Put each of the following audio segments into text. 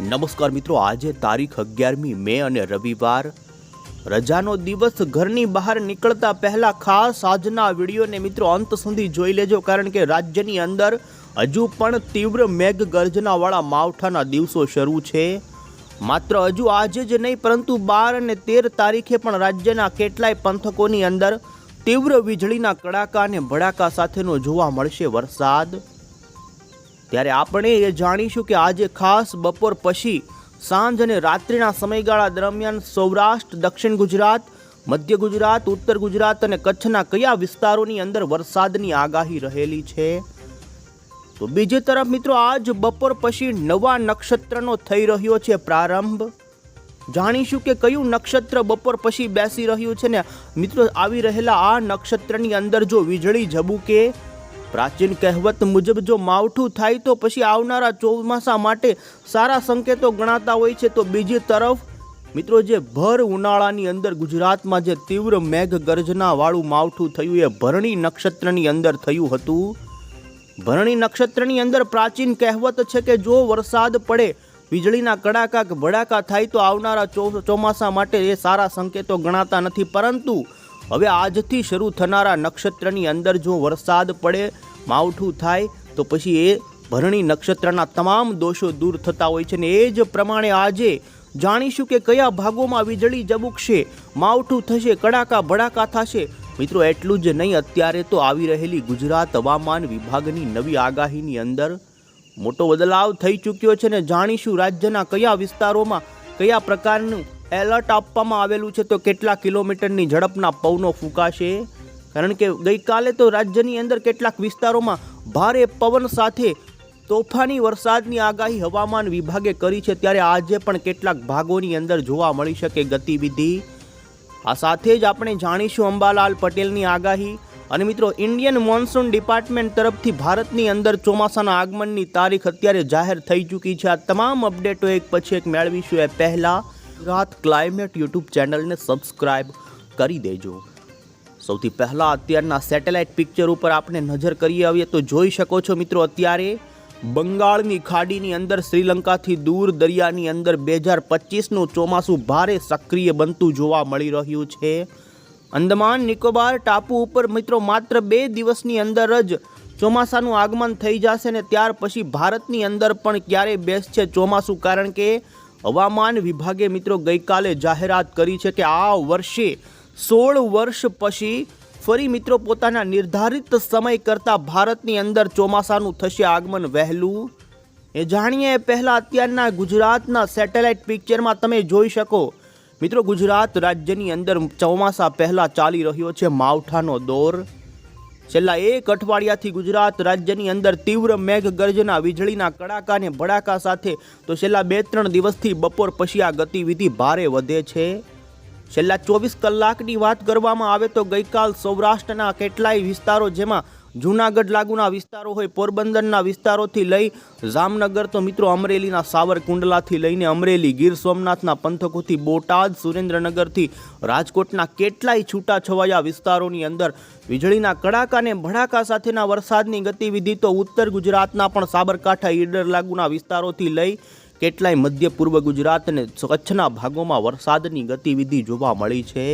નમસ્કાર મિત્રો, આજે તારીખ અગિયારમી મે અને રવિવાર. રજાનો દિવસ ઘરની બહાર નીકળતા પહેલા ખાસ આજના વિડીયોને મિત્રો અંત સુધી જોઈ લેજો, કારણ કે રાજ્યની અંદર હજુ પણ તીવ્ર મેઘ ગર્જનાવાળા માવઠાના દિવસો શરૂ છે. માત્ર હજુ આજે જ નહીં, પરંતુ બાર અને તેર તારીખે પણ રાજ્યના કેટલાય પંથકોની અંદર તીવ્ર વીજળીના કડાકા અને ભડાકા સાથેનો જોવા મળશે વરસાદ. ત્યારે આપણે એ જાણીશું કે આજે ખાસ બપોર પછી સાંજ અને રાત્રિના સમયગાળા દરમિયાન સૌરાષ્ટ્ર, દક્ષિણ ગુજરાત, મધ્ય ગુજરાત, ઉત્તર ગુજરાત અને કચ્છના કયા વિસ્તારોની અંદર વરસાદની આગાહી રહેલી છે? તો બીજી તરફ મિત્રો, આજ બપોર પછી નવા નક્ષત્રનો થઈ રહ્યો છે પ્રારંભ. જાણીશું કે કયું નક્ષત્ર બપોર પછી બેસી રહ્યું છે ને? મિત્રો, આવી રહેલા આ નક્ષત્રની અંદર જો વીજળી ઝબૂકે પ્રાચીન કહેવત મુજબ જો માવઠું થાય તો પછી આવનારા ચોમાસા માટે સારા સંકેતો ગણાતા હોય છે. તો બીજી તરફ, મિત્રો, જે ભર ઉનાળાની અંદર ગુજરાતમાં જે તીવ્ર મેઘ ગર્જનાવાળું માવઠું થયું, એ ભરણી નક્ષત્રની અંદર થયું હતું. ભરણી નક્ષત્રની અંદર પ્રાચીન કહેવત છે કે, જો વરસાદ પડે, વીજળીના કડાકા કે ભડાકા થાય, તો આવનારા ચોમાસા માટે એ સારા સંકેતો ગણાતા નથી. પરંતુ, હવે આજથી શરૂ થનારા નક્ષત્રની અંદર જો વરસાદ પડે માવઠું થાય તો પછી એ ભરણી નક્ષત્રના તમામ દોષો દૂર થતા હોય છે ને એ જ પ્રમાણે આજે જાણીશું કે કયા ભાગોમાં વીજળી જબુકશે માવઠું થશે, કડાકા ભડાકા થશે. મિત્રો, એટલું જ નહીં, અત્યારે તો આવી રહેલી ગુજરાત હવામાન વિભાગની નવી આગાહીની અંદર મોટો બદલાવ થઈ ચૂક્યો છે ને જાણીશું રાજ્યના કયા વિસ્તારોમાં કયા પ્રકારનું એલર્ટ આપવામાં આવેલું છે તો કેટલા કિલોમીટરની ઝડપના પવનો ફૂંકાશે? કારણ કે ગઈકાલે તો રાજ્યની અંદર કેટલાક વિસ્તારોમાં ભારે પવન સાથે તોફાની વરસાદની આગાહી હવામાન વિભાગે કરી છે. ત્યારે આજે પણ કેટલાક ભાગોની અંદર જોવા મળી શકે ગતિવિધિ. આ સાથે જ આપણે જાણીશું અંબાલાલ પટેલની આગાહી. અને મિત્રો, ઇન્ડિયન મોન્સૂન ડિપાર્ટમેન્ટ તરફથી ભારતની અંદર ચોમાસાના આગમનની તારીખ અત્યારે જાહેર થઈ ચૂકી છે. આ તમામ અપડેટો એક પછી એક મેળવીશું. એ પહેલાં ગુજરાત ક્લાઇમેટ યુટ્યુબ ચેનલને સબસ્ક્રાઇબ કરી દેજો. સૌથી પહેલાં અત્યારના સેટેલાઇટ પિક્ચર ઉપર આપણે નજર કરીએ આવીએ તો જોઈ શકો છો મિત્રો અત્યારે બંગાળની ખાડીની અંદર, શ્રીલંકાથી દૂર દરિયાની અંદર બે હજાર પચીસનું ચોમાસું ભારે સક્રિય બનતું જોવા મળી રહ્યું છે. અંદમાન નિકોબાર ટાપુ ઉપર મિત્રો માત્ર બે દિવસની અંદર જ ચોમાસાનું આગમન થઈ જશે ને ત્યાર પછી ભારતની અંદર પણ ક્યારે બેસશે ચોમાસું કારણ કે હવામાન વિભાગે મિત્રો ગઈકાલે જાહેરાત કરી છે કે આ વર્ષે સોળ વર્ષ પછી ફરી મિત્રો પોતાના નિર્ધારિત સમય કરતાં ભારતની અંદર ચોમાસાનું થશે આગમન વહેલું. એ જાણીએ પહેલાં અત્યારના ગુજરાતના સેટેલાઇટ પિક્ચરમાં તમે જોઈ શકો. મિત્રો ગુજરાત રાજ્યની અંદર ચોમાસા પહેલાં ચાલી રહ્યો છે માવઠાનો દોર. છેલ્લા એક અઠવાડિયાથી ગુજરાત રાજ્યની અંદર તીવ્ર મેઘ ગર્જના વીજળીના કડાકા અને ભડાકા સાથે તો છેલ્લા બે ત્રણ દિવસથી બપોર પછી આ ગતિવિધિ ભારે વધે છે. છેલ્લા ચોવીસ કલાકની વાત કરવામાં આવે તો ગઈકાલ સૌરાષ્ટ્રના કેટલાય વિસ્તારો જેમાં જૂનાગઢ લાગુના વિસ્તારો હોય, પોરબંદરના વિસ્તારોથી લઈ જામનગર તો મિત્રો અમરેલીના સાવરકુંડલાથી લઈને અમરેલી, ગીર સોમનાથના પંથકોથી બોટાદ, સુરેન્દ્રનગરથી રાજકોટના કેટલાય છૂટાછવાયા વિસ્તારોની અંદર વીજળીના કડાકા અને ભડાકા સાથેના વરસાદની ગતિવિધિ તો ઉત્તર ગુજરાતના પણ સાબરકાંઠા, ઈડર લાગુના વિસ્તારોથી લઈ કેટલાય મધ્ય પૂર્વ ગુજરાત અને કચ્છના ભાગોમાં વરસાદની ગતિવિધિ જોવા મળી છે.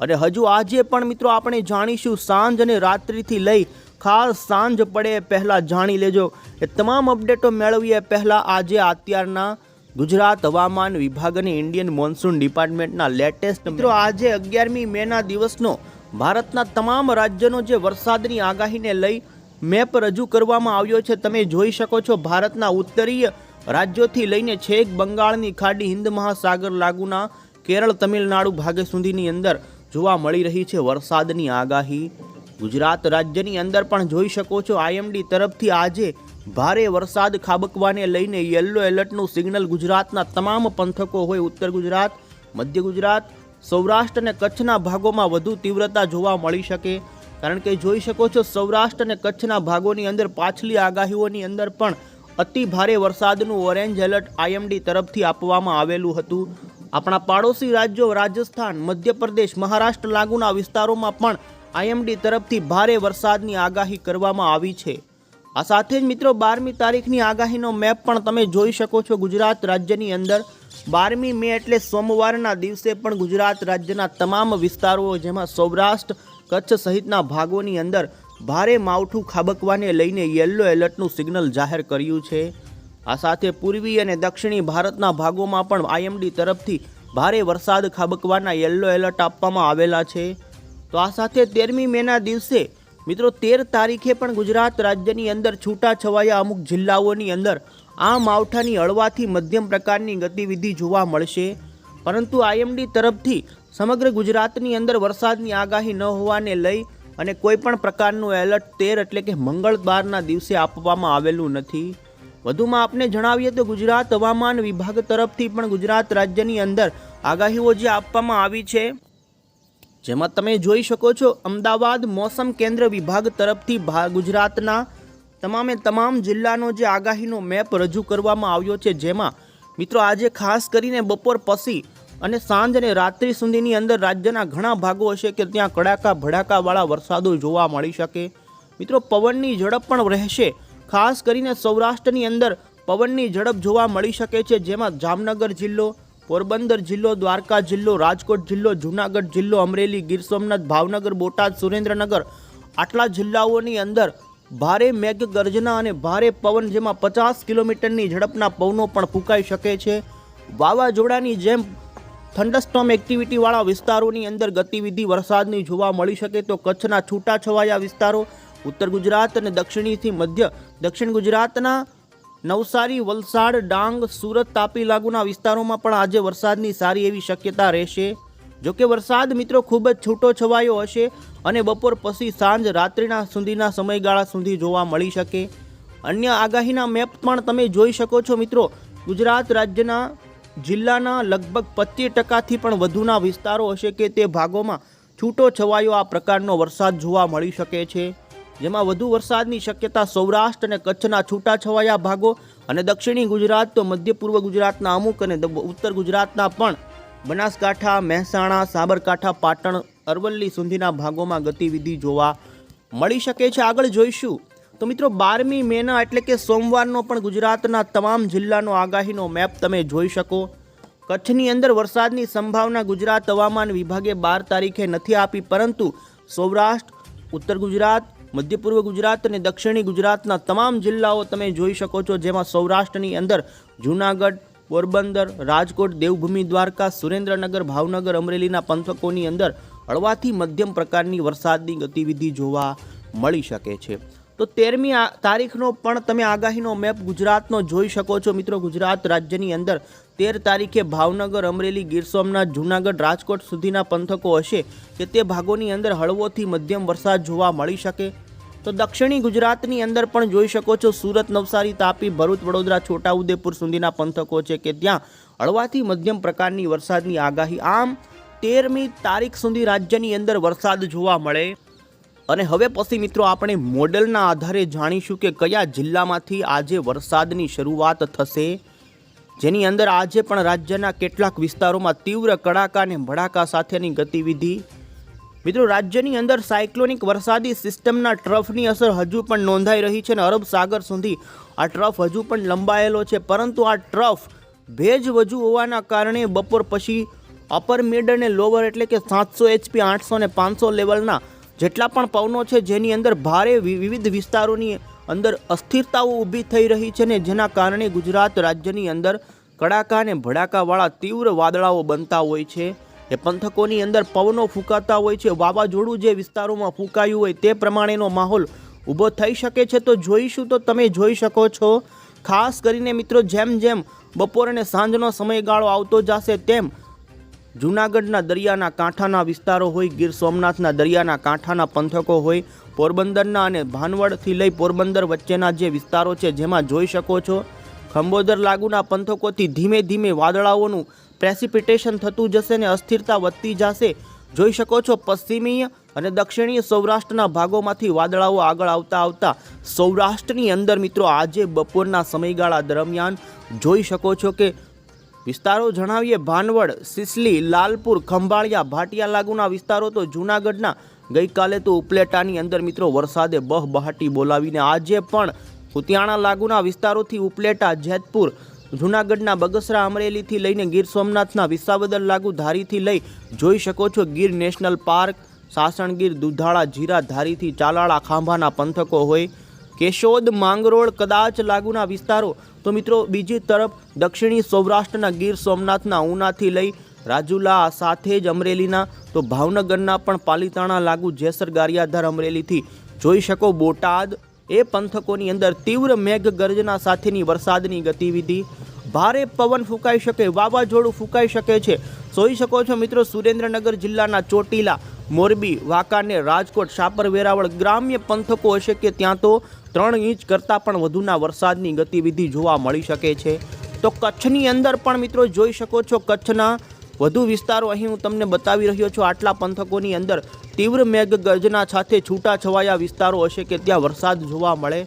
અને હજુ આજે પણ મિત્રો આપણે જાણીશું સાંજ અને રાત્રિથી લઈ ખાસ સાંજ પડે પહેલાં જાણી લેજો એ તમામ અપડેટો મેળવીએ પહેલાં આજે અત્યારના ગુજરાત હવામાન વિભાગ અને ઇન્ડિયન મોન્સૂન ડિપાર્ટમેન્ટના લેટેસ્ટ મિત્રો આજે અગિયારમી મેના દિવસનો ભારતના તમામ રાજ્યનો જે વરસાદની આગાહીને લઈ મેપ રજૂ કરવામાં આવ્યો છે. તમે જોઈ શકો છો ભારતના ઉત્તરીય રાજ્યોથી લઈને છેક બંગાળની ખાડી હિન્દ મહાસાગર લાગુના કેરળ, તમિલનાડુ ભાગે સુધીની અંદર જોવા મળી રહી છે વરસાદની આગાહી. ગુજરાત રાજ્યની અંદર પણ જોઈ શકો છો, આઈએમડી તરફથી આજે ભારે વરસાદ ખાબકવાને લઈને યલો એલર્ટનું સિગ્નલ ગુજરાતના તમામ પંથકો હોય, ઉત્તર ગુજરાત, મધ્ય ગુજરાત, સૌરાષ્ટ્ર અને કચ્છના ભાગોમાં વધુ તીવ્રતા જોવા મળી શકે. કારણ કે જોઈ શકો છો, સૌરાષ્ટ્ર અને કચ્છના ભાગોની અંદર પાછલી આગાહીઓની અંદર પણ અતિ ભારે વરસાદનું ઓરેન્જ એલર્ટ આઈએમડી તરફથી આપવામાં આવેલું હતું. આપણા પાડોશી રાજ્યો, રાજસ્થાન, મધ્યપ્રદેશ, મહારાષ્ટ્ર લાગુના વિસ્તારોમાં પણ આઈએમડી તરફથી ભારે વરસાદની આગાહી કરવામાં આવી છે. આ સાથે જ મિત્રો, બારમી તારીખની આગાહીનો મેપ પણ તમે જોઈ શકો છો ગુજરાત રાજ્યની અંદર. બારમી મે એટલે સોમવારના દિવસે પણ ગુજરાત રાજ્યના તમામ વિસ્તારો, જેમાં સૌરાષ્ટ્ર, કચ્છ સહિતના ભાગોની અંદર ભારે માવઠું ખાબકવાને લઈને યલો એલર્ટનું સિગ્નલ જાહેર કર્યું છે. આ સાથે પૂર્વી અને દક્ષિણી ભારતના ભાગોમાં પણ આઈએમડી તરફથી ભારે વરસાદ ખાબકવાના યલો એલર્ટ આપવામાં આવેલા છે. તો આ સાથે તેરમી મેના દિવસે, મિત્રો, તેર તારીખે પણ ગુજરાત રાજ્યની અંદર છૂટા છવાયા અમુક જિલ્લાઓની અંદર આ માવઠાની હળવાથી મધ્યમ પ્રકારની ગતિવિધિ જોવા મળશે. પરંતુ આઈએમડી તરફથી સમગ્ર ગુજરાતની અંદર વરસાદની આગાહી ન હોવાને લઈ અને કોઈ પણ પ્રકારનું એલર્ટ, તેર એટલે કે મંગળવારના દિવસે આપવામાં આવેલું નથી. વધુમાં આપને જણાવીએ તો ગુજરાત હવામાન વિભાગ તરફથી પણ ગુજરાત રાજ્યની અંદર આગાહીઓ જે આપવામાં આવી છે, જેમાં તમે જોઈ શકો છો અમદાવાદ મોસમ કેન્દ્ર વિભાગ તરફથી ગુજરાતના તમામે તમામ જિલ્લાનો જે આગાહીનો મેપ રજૂ કરવામાં આવ્યો છે, જેમાં મિત્રો આજે ખાસ કરીને બપોર પછી અને સાંજ અને રાત્રિ સુધીની અંદર રાજ્યના ઘણા ભાગો હશે કે ત્યાં કડાકા ભડાકાવાળા વરસાદો જોવા મળી શકે. મિત્રો, પવનની ઝડપ પણ રહેશે. ખાસ કરીને સૌરાષ્ટ્રની અંદર પવનની ઝડપ જોવા મળી શકે છે, જેમાં જામનગર જિલ્લો, પોરબંદર જિલ્લો, દ્વારકા જિલ્લો, રાજકોટ જિલ્લો, જૂનાગઢ જિલ્લો, અમરેલી, ગીર સોમનાથ, ભાવનગર, બોટાદ, સુરેન્દ્રનગર આટલા જિલ્લાઓની અંદર ભારે મેઘ ગર્જના અને ભારે પવન જેમાં પચાસ કિલોમીટરની ઝડપના પવનો પણ ફૂંકાઈ શકે છે. વાવાઝોડાની જેમ થંડરસ્ટોમ એક્ટિવિટીવાળા વિસ્તારોની અંદર ગતિવિધિ વરસાદની જોવા મળી શકે તો કચ્છના છૂટાછવાયા વિસ્તારો, ઉત્તર ગુજરાત અને દક્ષિણીથી મધ્ય, દક્ષિણ ગુજરાતના નવસારી, વલસાડ, ડાંગ, સુરત, તાપી લાગુના વિસ્તારોમાં પણ આજે વરસાદની સારી એવી શક્યતા રહેશે. જોકે વરસાદ મિત્રો ખૂબ જ છૂટો છવાયો હશે અને બપોર પછી સાંજ રાત્રિના સુધીના સમયગાળા સુધી જોવા મળી શકે. અન્ય આગાહીના મેપ પણ તમે જોઈ શકો છો મિત્રો. ગુજરાત રાજ્યના જિલ્લાના લગભગ પચીસ ટકાથી પણ વધુના વિસ્તારો હશે કે તે ભાગોમાં છૂટો છવાયો આ પ્રકારનો વરસાદ જોવા મળી શકે છે. જેમાં વધુ વરસાદની શક્યતા સૌરાષ્ટ્ર અને કચ્છના છૂટાછવાયા ભાગો અને દક્ષિણી ગુજરાત, તો મધ્ય પૂર્વ ગુજરાતના અમુક અને ઉત્તર ગુજરાતના પણ બનાસકાંઠા, મહેસાણા, સાબરકાંઠા, પાટણ, અરવલ્લી સુધીના ભાગોમાં ગતિવિધિ જોવા મળી શકે છે. આગળ જોઈશું તો મિત્રો બારમી મેના એટલે કે સોમવારનો પણ ગુજરાતના તમામ જિલ્લાનો આગાહીનો મેપ તમે જોઈ શકો. કચ્છની અંદર વરસાદની સંભાવના ગુજરાત હવામાન વિભાગે બાર તારીખે નથી આપી, પરંતુ સૌરાષ્ટ્ર, ઉત્તર ગુજરાત મધ્ય પૂર્વ ગુજરાત અને દક્ષિણી ગુજરાતના તમામ જિલ્લાઓ તમે જોઈ શકો છો, જેમાં સૌરાષ્ટ્રની અંદર જૂનાગઢ, પોરબંદર, રાજકોટ, દેવભૂમિ, દ્વારકા, સુરેન્દ્રનગર, ભાવનગર, અમરેલીના પંથકોની અંદર હળવાથી મધ્યમ પ્રકારની વરસાદની ગતિવિધિ જોવા મળી શકે છે. તો તેરમી તારીખનો પણ તમે આગાહીનો મેપ ગુજરાતનો જોઈ શકો છો. મિત્રો, ગુજરાત રાજ્યની અંદર તેર તારીખે ભાવનગર, અમરેલી, ગીર સોમનાથ, જૂનાગઢ, રાજકોટ સુધીના પંથકો હશે કે તે ભાગોની અંદર હળવોથી મધ્યમ વરસાદ જોવા મળી શકે. તો દક્ષિણી ગુજરાતની અંદર પણ જોઈ શકો છો, સુરત, નવસારી, તાપી, ભરૂચ, વડોદરા, છોટાઉદેપુર સુધીના પંથકો છે કે ત્યાં હળવાથી મધ્યમ પ્રકારની વરસાદની આગાહી. આમ, તેરમી તારીખ સુધી રાજ્યની અંદર વરસાદ જોવા મળે. અને હવે પછી મિત્રો આપણે મોડલના આધારે જાણીશું કે કયા જિલ્લામાંથી આજે વરસાદની શરૂઆત થશે. જેની અંદર આજે પણ રાજ્યના કેટલાક વિસ્તારોમાં તીવ્ર કડાકા અને ભડાકા સાથેની ગતિવિધિ. મિત્રો, રાજ્યની અંદર સાયક્લોનિક વરસાદી સિસ્ટમના ટ્રફની અસર હજુ પણ નોંધાઈ રહી છે અને અરબ સાગર સુધી આ ટ્રફ હજુ પણ લંબાયેલો છે. પરંતુ આ ટ્રફ ભેજ વજુ હોવાના કારણે બપોર પછી અપર મિડ અને લોવર એટલે કે સાતસો એચપી, આઠસો ને પાંચસો લેવલના જેટલા પણ પવનો છે જેની અંદર ભારે વિવિધ વિસ્તારોની અંદર અસ્થિરતાઓ ઊભી થઈ રહી છે ને જેના કારણે ગુજરાત રાજ્યની અંદર કડાકા અને ભડાકાવાળા તીવ્ર વાદળાઓ બનતા હોય છે. એ પંથકોની અંદર પવનો ફૂંકાતા હોય છે. વાવાઝોડું જે વિસ્તારોમાં ફૂંકાયું હોય તે પ્રમાણેનો માહોલ ઊભો થઈ શકે છે. તો જોઈશું તો તમે જોઈ શકો છો. ખાસ કરીને મિત્રો જેમ જેમ બપોર અને સાંજનો સમયગાળો આવતો જશે તેમ જૂનાગઢના દરિયાના કાંઠાના વિસ્તારો હોય, ગીર સોમનાથના દરિયાના કાંઠાના પંથકો હોય, પોરબંદરના અને ભાનવડથી લઈ પોરબંદર વચ્ચેના જે વિસ્તારો છે જેમાં જોઈ શકો છો, ખંભોદર લાગુના પંથકોથી ધીમે ધીમે વાદળાઓનું પ્રેસિપિટેશન થતું જશે ને અસ્થિરતા વધતી જશે. જોઈ શકો છો પશ્ચિમીય અને દક્ષિણીય સૌરાષ્ટ્રના ભાગોમાંથી વાદળાઓ આગળ આવતા આવતા સૌરાષ્ટ્રની અંદર મિત્રો આજે બપોરના સમયગાળા દરમિયાન જોઈ શકો છો કે વિસ્તારો જણાવીએ, ભાનવડ, સિસલી, લાલપુર, ખંભાળિયા, ભાટિયા લાગુના વિસ્તારો તો જૂનાગઢના. ગઈકાલે તો ઉપલેટાની અંદર મિત્રો વરસાદે બહ બહાટી બોલાવીને આજે પણ કુતિયાણા લાગુના વિસ્તારોથી ઉપલેટા, જેતપુર, જૂનાગઢના બગસરા, અમરેલીથી લઈને ગીર સોમનાથના વિસાવદર લાગુ ધારીથી લઈ જોઈ શકો છો ગીર નેશનલ પાર્ક, સાસણગીર, દુધાળા, જીરા ધારીથી ચાલાળા ખાંભાના પંથકો હોય. કેશોદ માંગરોળ કદાચ લાગુના વિસ્તારો. તો મિત્રો, બીજી તરફ દક્ષિણી સૌરાષ્ટ્રના ગીર સોમનાથના ઉનાથી લઈ રાજુલા સાથે જ અમરેલીના, તો ભાવનગરના પણ પાલીતાણા લાગુ જેસર ગારિયાધાર અમરેલીથી જોઈ શકો બોટાદ. એ પંથકોની અંદર તીવ્ર મેઘ ગર્જના સાથેની વરસાદની ગતિવિધિ. ભારે પવન ફૂંકાઈ શકે, વાવાઝોડું ફૂંકાઈ શકે છે. જોઈ શકો છો મિત્રો, સુરેન્દ્રનગર જિલ્લાના ચોટીલા, મોરબી, વાંકાનેર, રાજકોટ શાપર વેરાવળ ગ્રામ્ય પંથકો હશે કે ત્યાં તો ત્રણ ઇંચ કરતાં પણ વધુના વરસાદની ગતિવિધિ જોવા મળી શકે છે. તો કચ્છની અંદર પણ મિત્રો જોઈ શકો છો, કચ્છના વધુ વિસ્તારો અહીં હું તમને બતાવી રહ્યો છું. આટલા પંથકોની અંદર તીવ્ર મેઘ ગર્જના સાથે છૂટાછવાયા વિસ્તારો હશે કે ત્યાં વરસાદ જોવા મળે.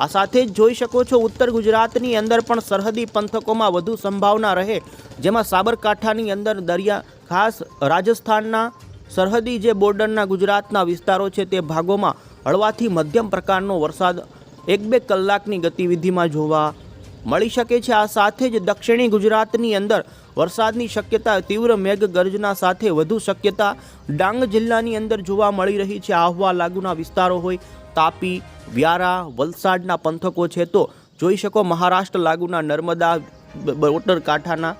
આ સાથે જ જોઈ શકો છો, ઉત્તર ગુજરાતની અંદર પણ સરહદી પંથકોમાં વધુ સંભાવના રહે, જેમાં સાબરકાંઠાની અંદર દરિયા, ખાસ રાજસ્થાનના સરહદી જે બોર્ડરના ગુજરાતના વિસ્તારો છે તે ભાગોમાં હળવાથી મધ્યમ પ્રકારનો વરસાદ એક બે કલાકની ગતિવિધિમાં જોવા મળી શકે છે. આ સાથે જ દક્ષિણી ગુજરાતની અંદર વરસાદની શક્યતા, તીવ્ર મેઘ ગર્જના સાથે વધુ શક્યતા ડાંગ જિલ્લાની અંદર જોવા મળી રહી છે. આહવા લાગુના વિસ્તારો હોય, તાપી, વ્યારા, વલસાડના પંથકો છે તો જોઈ શકો મહારાષ્ટ્ર લાગુના નર્મદા બોટર કાંઠાના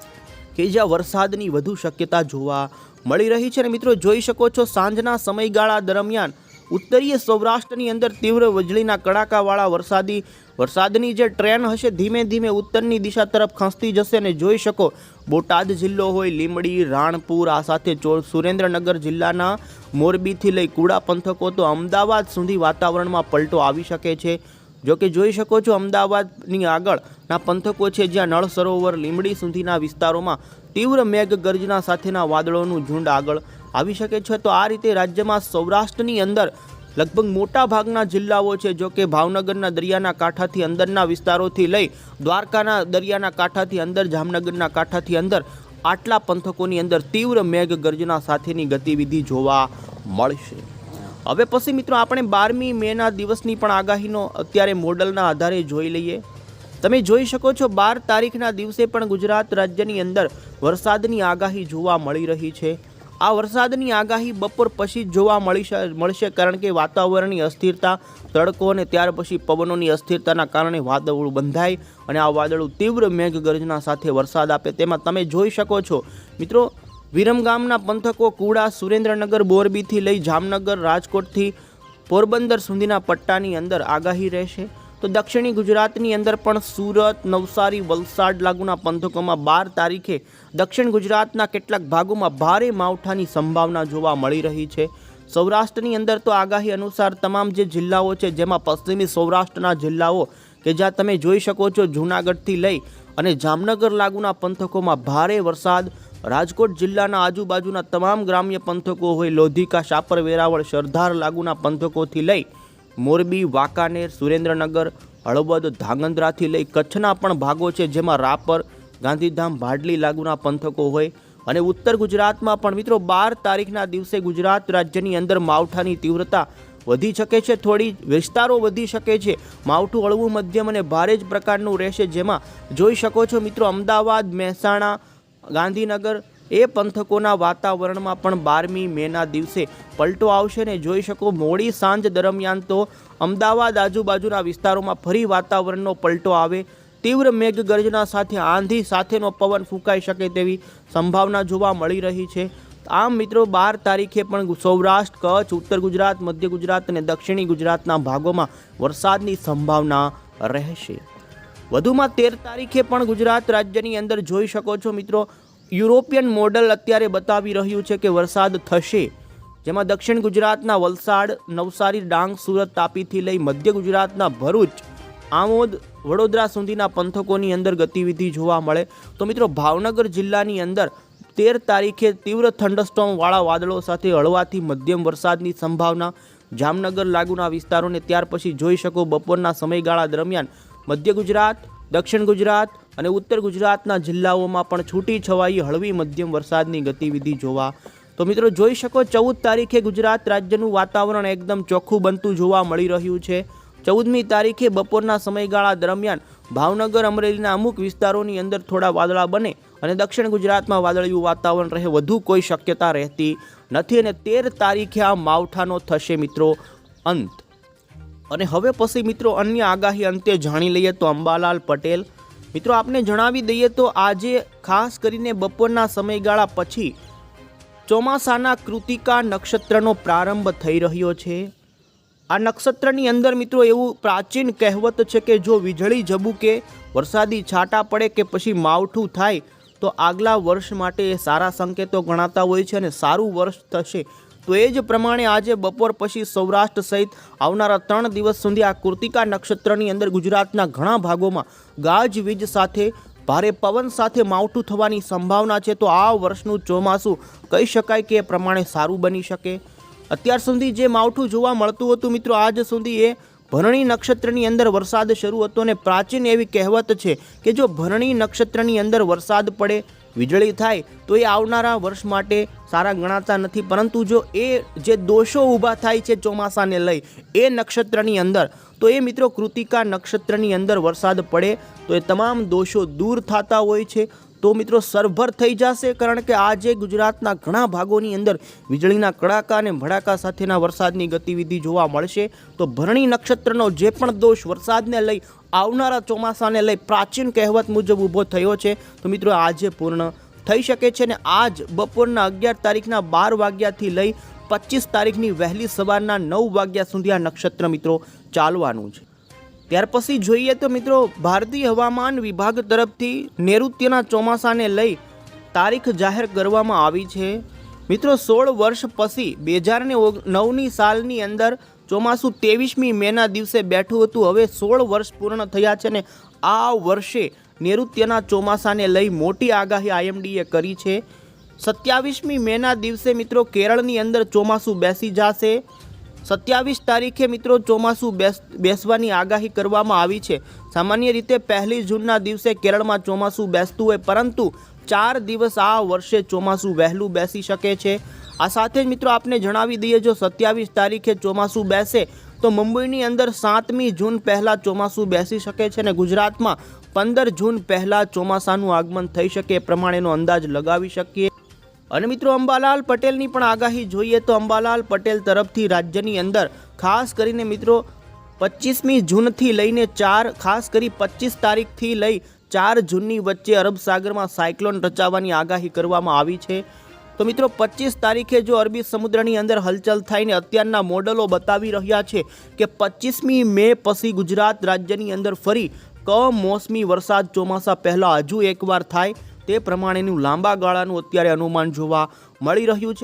કે જ્યાં વરસાદની વધુ શક્યતા જોવા મળી રહી છે અને મિત્રો જોઈ શકો છો સાંજના સમયગાળા દરમિયાન ઉત્તરીય સૌરાષ્ટ્રની અંદર તીવ્ર વીજળીના કડાકાવાળા વરસાદી, વરસાદની જે ટ્રેન હશે ધીમે ધીમે ઉત્તરની દિશા તરફ ખસતી જશે અને જોઈ શકો બોટાદ જિલ્લો હોય લીમડી રાણપુર, આ સાથે સુરેન્દ્રનગર જિલ્લાના મોરબીથી લઈ કુડા પંથકો તો અમદાવાદ સુધી વાતાવરણમાં પલટો આવી શકે છે. જો કે જોઈ શકો છો અમદાવાદની આગળના પંથકો છે જ્યાં નળ સરોવર લીમડી સુધીના વિસ્તારોમાં તીવ્ર મેઘ ગર્જના સાથેના વાદળોનું ઝુંડ આગળ આવી શકે છે. તો આ રીતે રાજ્યમાં સૌરાષ્ટ્રની અંદર લગભગ મોટા ભાગના જિલ્લાઓ છે, જો કે ભાવનગરના દરિયાના કાંઠાથી અંદરના વિસ્તારોથી લઈ દ્વારકાના દરિયાના કાંઠાથી અંદર, જામનગરના કાંઠાથી અંદર, આટલા પંથકોની અંદર તીવ્ર મેઘ ગર્જના સાથેની ગતિવિધિ જોવા મળશે. હવે પછી મિત્રો આપણે બારમી મેના દિવસની પણ આગાહીનો અત્યારે મોડલના આધારે જોઈ લઈએ. તમે જોઈ શકો છો, બાર તારીખના દિવસે પણ ગુજરાત રાજ્યની અંદર વરસાદની આગાહી જોવા મળી રહી છે. આ વરસાદની આગાહી બપોર પછી જ જોવા મળી મળશે કારણ કે વાતાવરણની અસ્થિરતા, તડકો અને ત્યાર પછી પવનોની અસ્થિરતાના કારણે વાદળું બંધાય અને આ વાદળું તીવ્ર મેઘગર્જના સાથે વરસાદ આપે. તેમાં તમે જોઈ શકો છો, મિત્રો વિરમગામના પંથકો કુડા, સુરેન્દ્રનગર મોરબીથી લઈ જામનગર, રાજકોટથી પોરબંદર સુધીના પટ્ટાની અંદર આગાહી રહેશે. તો દક્ષિણી ગુજરાતની અંદર પણ સુરત, નવસારી, વલસાડ લાગુના પંથકોમાં બાર તારીખે દક્ષિણ ગુજરાતના કેટલાક ભાગોમાં ભારે માવઠાની સંભાવના જોવા મળી રહી છે. સૌરાષ્ટ્રની અંદર તો આગાહી અનુસાર તમામ જે જિલ્લાઓ છે, જેમાં પશ્ચિમી સૌરાષ્ટ્રના જિલ્લાઓ કે જ્યાં તમે જોઈ શકો છો જૂનાગઢથી લઈ અને જામનગર લાગુના પંથકોમાં ભારે વરસાદ, રાજકોટ જિલ્લાના આજુબાજુના તમામ ગ્રામ્ય પંથકો હોય, લોધિકા શાપર વેરાવળ સરદાર લાગુના પંથકોથી લઈ મોરબી, વાંકાનેર, સુરેન્દ્રનગર, હળવદ, ધાંગધ્રાથી લઈ કચ્છના પણ ભાગો છે જેમાં રાપર ગાંધીધામ ભાડલી લાગુના પંથકો હોય અને ઉત્તર ગુજરાતમાં પણ મિત્રો બાર તારીખના દિવસે ગુજરાત રાજ્યની અંદર માવઠાની તીવ્રતા વધી શકે છે, થોડી વિસ્તારો વધી શકે છે. માવઠું હળવું મધ્યમ અને ભારે જ પ્રકારનું રહેશે જેમાં જોઈ શકો છો મિત્રો અમદાવાદ, મહેસાણા, ગાંધીનગર એ પંથકોના વાતાવરણમાં પણ બારમી મેના દિવસે પલટો આવશે ને જોઈ શકો મોડી સાંજ દરમિયાન તો અમદાવાદ આજુબાજુના વિસ્તારોમાં ફરી વાતાવરણનો પલટો આવે. તીવ્ર મેઘગર્જના સાથે આંધી સાથેનો પવન ફૂંકાઈ શકે તેવી સંભાવના જોવા મળી રહી છે. આમ મિત્રો, બાર તારીખે પણ સૌરાષ્ટ્ર, કચ્છ, ઉત્તર ગુજરાત, મધ્ય ગુજરાત અને દક્ષિણી ગુજરાતના ભાગોમાં વરસાદની સંભાવના રહેશે. વધુમાં તેર તારીખે પણ ગુજરાત રાજ્યની અંદર જોઈ શકો છો મિત્રો યુરોપિયન મોડલ અત્યારે બતાવી રહ્યું છે કે વરસાદ થશે. જેમાં દક્ષિણ ગુજરાતના વલસાડ, નવસારી, ડાંગ, સુરત, તાપીથી લઈ મધ્ય ગુજરાતના ભરૂચ, આમોદ, વડોદરા સુધીના પંથકોની અંદર ગતિવિધિ જોવા મળે. તો મિત્રો, ભાવનગર જિલ્લાની અંદર તેર તારીખે તીવ્ર થંડરસ્ટોમવાળા વાદળો સાથે હળવાથી મધ્યમ વરસાદની સંભાવના. જામનગર લાગુના વિસ્તારોને ત્યાર પછી જોઈ શકો બપોરના સમયગાળા દરમિયાન મધ્ય ગુજરાત, દક્ષિણ ગુજરાત અને ઉત્તર ગુજરાતના જિલ્લાઓમાં પણ છૂટી છવાઈ હળવી મધ્યમ વરસાદની ગતિવિધિ જોવા. તો મિત્રો જોઈ શકો, ચૌદ તારીખે ગુજરાત રાજ્યનું વાતાવરણ એકદમ ચોખ્ખું બનતું જોવા મળી રહ્યું છે. ચૌદમી તારીખે બપોરના સમયગાળા દરમિયાન ભાવનગર, અમરેલીના અમુક વિસ્તારોની અંદર થોડા વાદળા બને અને દક્ષિણ ગુજરાતમાં વાદળિયું વાતાવરણ રહે, વધુ કોઈ શક્યતા રહેતી નથી અને તેર તારીખે આ માવઠાનો થશે મિત્રો અંત. અને હવે પછી મિત્રો અન્ય આગાહી અંતે જાણી લઈએ તો અંબાલાલ પટેલ મિત્રો, આપને જણાવી દઈએ તો આજે ખાસ કરીને બપોરના સમયગાળા પછી ચોમાસાના કૃતિકા નક્ષત્રનો પ્રારંભ થઈ રહ્યો છે. આ નક્ષત્રની અંદર મિત્રો, એવું પ્રાચીન કહેવત છે કે જો વીજળી ઝબૂકે, વરસાદી છાંટા પડે કે પછી માવઠું થાય, તો આગલા વર્ષ માટે એ સારા સંકેતો ગણાતા હોય છે અને સારું વર્ષ થશે તો એ જ પ્રમાણે આજે બપોર પછી સૌરાષ્ટ્ર સહિત આવનારા ત્રણ દિવસ સુધી આ કૃતિકા નક્ષત્રની અંદર ગુજરાતના ઘણા ભાગોમાં ગાજવીજ સાથે ભારે પવન સાથે માવઠું થવાની સંભાવના છે. તો આ વર્ષનું ચોમાસું કહી શકાય કે એ પ્રમાણે સારું બની શકે. અત્યાર સુધી જે માવઠું જોવા મળતું હતું મિત્રો, આજ સુધી એ ભરણી નક્ષત્રની અંદર વરસાદ શરૂ હતો અને પ્રાચીન એવી કહેવત છે કે જો ભરણી નક્ષત્રની અંદર વરસાદ પડે વીજળી થાય તો એ આવનારા વર્ષ માટે સારા ગણાતા નથી. પરંતુ જો એ જે દોષો ઊભા થાય છે ચોમાસાને લઈ, એ નક્ષત્રની અંદર, તો એ મિત્રો કૃતિકા નક્ષત્રની અંદર વરસાદ પડે, તો એ તમામ દોષો દૂર થતા હોય છે. તો મિત્રો સરભર થઈ જશે, કારણ કે આજે ગુજરાતના ઘણા ભાગોની અંદર વીજળીના કડાકા અને ભડાકા સાથેના વરસાદની ગતિવિધિ જોવા મળશે. તો ભરણી નક્ષત્રનો જે પણ દોષ વરસાદને લઈ, આવનારા ચોમાસાને લઈ પ્રાચીન કહેવત મુજબ ઊભો થયો છે, તો મિત્રો આજે પૂર્ણ થઈ શકે છે ને આજ બપોરના અગિયાર તારીખના બાર વાગ્યાથી લઈ પચીસ તારીખની વહેલી સવારના નવ વાગ્યા સુધી આ નક્ષત્ર મિત્રો ચાલવાનું છે. ત્યાર પછી જોઈએ તો મિત્રો, ભારતીય હવામાન વિભાગ તરફથી નૈઋત્યના ચોમાસાને લઈ તારીખ જાહેર કરવામાં આવી છે. મિત્રો, સોળ વર્ષ પછી બે હજાર નવની સાલની અંદર ચોમાસું ત્રેવીસમી મેના દિવસે બેઠું હતું. હવે સોળ વર્ષ પૂર્ણ થયા છે ને આ વર્ષે નૈઋત્યના ચોમાસાને લઈ મોટી આગાહી આઈએમડીએ કરી છે. સત્યાવીસમી મેના દિવસે મિત્રો, કેરળની અંદર ચોમાસું બેસી જશે. સત્યાવીસ તારીખે મિત્રો ચોમાસું બેસ, બેસવાની આગાહી કરવામાં આવી છે. સામાન્ય રીતે પહેલી જૂનના દિવસે કેરળમાં ચોમાસું બેસતું હોય, પરંતુ ચાર દિવસ આ વર્ષે ચોમાસું વહેલું બેસી શકે છે. આ સાથે જ મિત્રો આપને જણાવી દઈએ, જો સત્યાવીસ તારીખે ચોમાસું બેસે, તો મુંબઈની અંદર સાતમી જૂન પહેલાં ચોમાસું બેસી શકે છે અને ગુજરાતમાં પંદર જૂન પહેલાં ચોમાસાનું આગમન થઈ શકે એ પ્રમાણેનો અંદાજ લગાવી શકીએ. અને મિત્રો અંબાલાલ પટેલની પણ આગાહી જોઈએ તો અંબાલાલ પટેલ તરફથી રાજ્યની અંદર ખાસ કરીને મિત્રો પચીસમી જૂનથી લઈને ચાર, ખાસ કરી પચીસ તારીખથી લઈ ચાર જૂનની વચ્ચે અરબ સાગરમાં સાયક્લોન રચાવાની આગાહી કરવામાં આવી છે. તો મિત્રો પચીસ તારીખે જો અરબી સમુદ્રની અંદર હલચલ થઈને અત્યારના મોડલો બતાવી રહ્યા છે કે પચીસમી મે પછી ગુજરાત રાજ્યની અંદર ફરી કમોસમી વરસાદ ચોમાસા પહેલાં હજુ એકવાર થાય તે પ્રમાણેનું લાંબા ગાળાનું અત્યારે અનુમાન જોવા મળી રહ્યું છે.